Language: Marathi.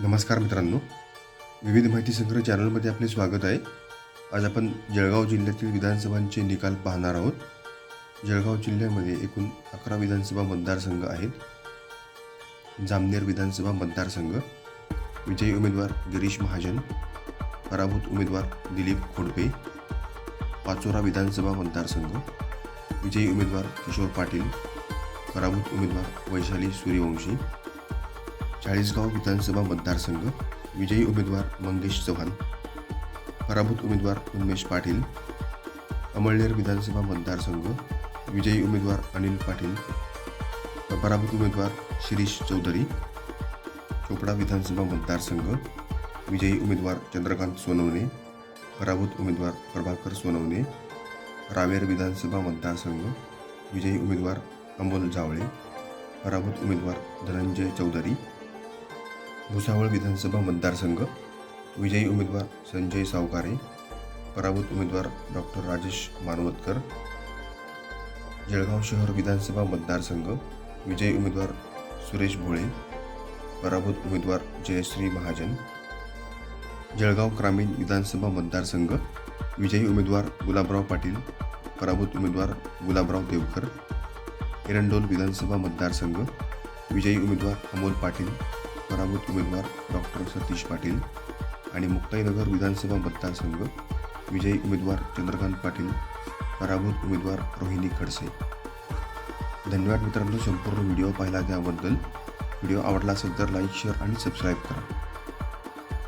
नमस्कार मित्रांनो. विविध माहिती संग्रह चॅनलमध्ये आपले स्वागत आहे. आज आपण जळगाव जिल्ह्यातील विधानसभांचे निकाल पाहणार आहोत. जळगाव जिल्ह्यामध्ये एकूण अकरा विधानसभा मतदारसंघ आहेत. जामनेर विधानसभा मतदारसंघ विजयी उमेदवार गिरीश महाजन पराभूत उमेदवार दिलीप खोडपे पाचोरा विधानसभा मतदारसंघ विजयी उमेदवार किशोर पाटील पराभूत उमेदवार वैशाली सूर्यवंशी चाळीसगाव विधानसभा मतदारसंघ विजयी उमेदवार मंगेश चव्हाण पराभूत उमेदवार उन्मेश पाटील अमळनेर विधानसभा मतदारसंघ विजयी उमेदवार अनिल पाटील पराभूत उमेदवार शिरीष चौधरी चोपडा विधानसभा मतदारसंघ विजयी उमेदवार चंद्रकांत सोनवणे पराभूत उमेदवार प्रभाकर सोनवणे रावेर विधानसभा मतदारसंघ विजयी उमेदवार अमोल जावळे पराभूत उमेदवार धनंजय चौधरी भुसावळ विधानसभा मतदारसंघ विजयी उमेदवार संजय सावकारे पराभूत उमेदवार डॉक्टर राजेश मानवतकर जळगाव शहर विधानसभा मतदारसंघ विजयी उमेदवार सुरेश भोळे पराभूत उमेदवार जयश्री महाजन जळगाव ग्रामीण विधानसभा मतदारसंघ विजयी उमेदवार गुलाबराव पाटील पराभूत उमेदवार गुलाबराव देवकर एरंडोल विधानसभा मतदारसंघ विजयी उमेदवार अमोल पाटील पराभूत उमेदवार डॉक्टर सतीश पाटील आणि मुक्ताईनगर विधानसभा मतदारसंघ विजयी उमेदवार चंद्रकांत पाटील पराभूत उमेदवार रोहिणी खडसे. धन्यवाद मित्रांनो संपूर्ण व्हिडिओ पाहिला त्याबद्दल. व्हिडिओ आवडला असेल तर लाईक शेअर आणि सबस्क्राईब करा.